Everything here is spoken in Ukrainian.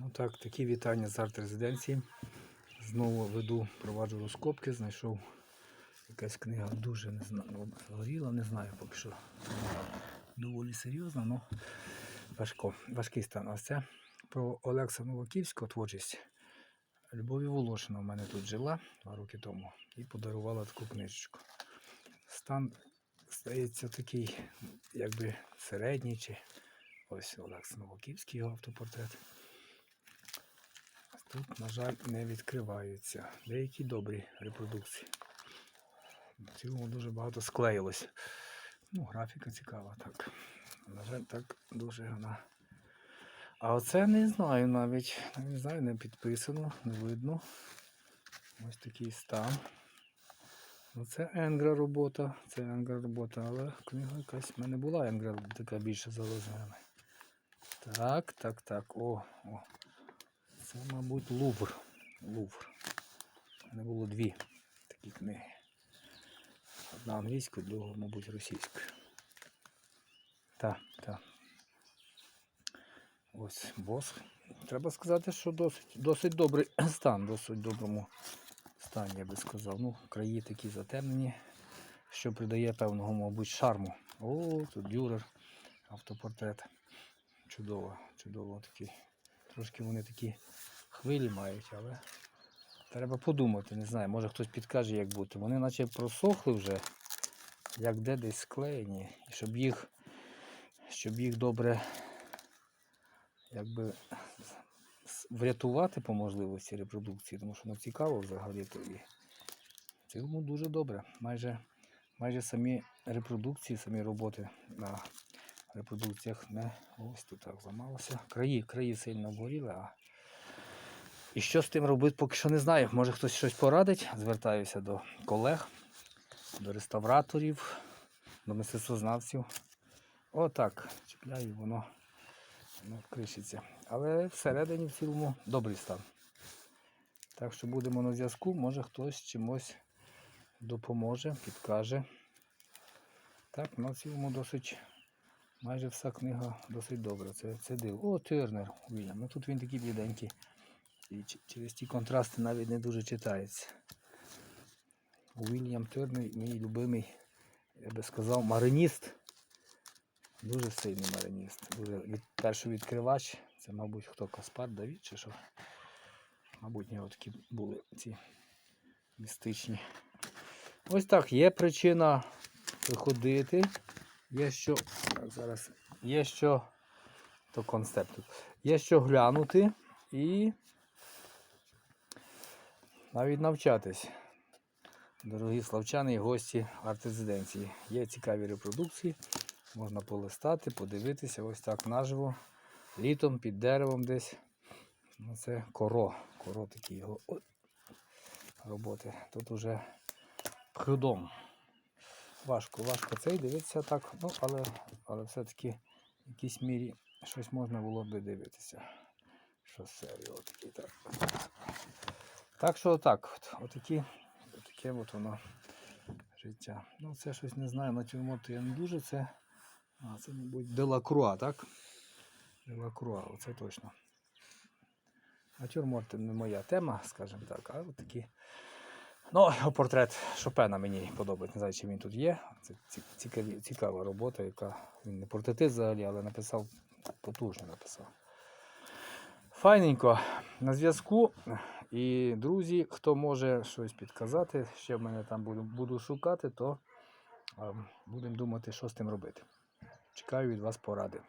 Ну так, такі вітання з арт-резиденції. Знову веду, проваджу розкопки, знайшов якась книга дуже не знаю, горіла, не знаю поки що. Доволі серйозна, але важко, важкий стан. Ось це про Олекса Новаківського творчість. Любові Волошина в мене тут жила два роки тому і подарувала таку книжечку. Стан здається такий, якби середній, чи ось Олекс Новаківський його автопортрет. Тут, на жаль, не відкриваються. Деякі добрі репродукції. В цілому дуже багато склеїлось. Ну, графіка цікава, так. На жаль, так дуже вона. А оце не знаю навіть. Не знаю, не підписано, не видно. Ось такий стан. Ну, це Енгра робота, це Енгра робота, але книга якась в мене була Енгра така більше залежна. Так, так, так. О, о. Це, мабуть, Лувр. Лувр. У мене було дві такі книги. Одна англійською, друга, мабуть, російською. Так, так. Ось бос. Треба сказати, що досить, досить добрий стан, досить доброму стані, я би сказав. Ну, краї такі затемнені, що придає певного, мабуть, шарму. О, тут дюрер, автопортрет. Чудово, чудово такий. Трошки вони такі хвилі мають, але треба подумати, не знаю, може хтось підкаже, як бути. Вони наче просохли вже, як де десь склеєні. І щоб їх, щоб їх добре якби врятувати по можливості репродукції, тому що ну, цікаво взагалі то і в дуже добре. Майже, майже самі репродукції, самі роботи на репродукціях не ось тут так зламалося. Краї, краї сильно обгоріли, а і що з тим робити, поки що не знаю. Може хтось щось порадить. Звертаюся до колег, до реставраторів, до мистецтвознавців. Отак, чіпляю, воно, воно кришиться. Але всередині в цілому добрий стан. Так що будемо на зв'язку, може хтось чимось допоможе, підкаже. Так, на цілому досить, майже вся книга досить добра. Це, це диво. О, Тернер Вільям. Ну тут він такий бліденький. І через ті контрасти навіть не дуже читається. Уільям Тернер, мій любимий, я би сказав, мариніст. Дуже сильний мариніст. Дуже від, перший відкривач. Це, мабуть, хто Каспар Давід чи що. Мабуть, нього такі були ці містичні. Ось так, є причина виходити. Є що. Так, зараз. Є що. То концепт. Є що глянути і навіть навчатись. Дорогі славчани і гості арт-резиденції. Є цікаві репродукції. Можна полистати, подивитися ось так наживо. Літом під деревом десь. Ну, це коро. Коро такі його роботи. Тут уже худом. Важко, важко цей дивитися так, ну, але, але все-таки в якійсь мірі щось можна було би дивитися. Що серію отакі так. Так що отак, от, отакі, отаке от воно життя. Ну це щось не знаю, натюрморт я не дуже це. А, це, мабуть, Делакруа, так? Делакруа, оце точно. Натюрморт не моя тема, скажімо так, а от такі. Ну, портрет Шопена мені подобається. Не знаю, чи він тут є. Це цікаві, цікава робота, яка він не портретист взагалі, але написав потужно написав. Файненько. На зв'язку. І, друзі, хто може щось підказати, ще в мене там буду, буду шукати, то ем, будемо думати, що з тим робити. Чекаю від вас поради.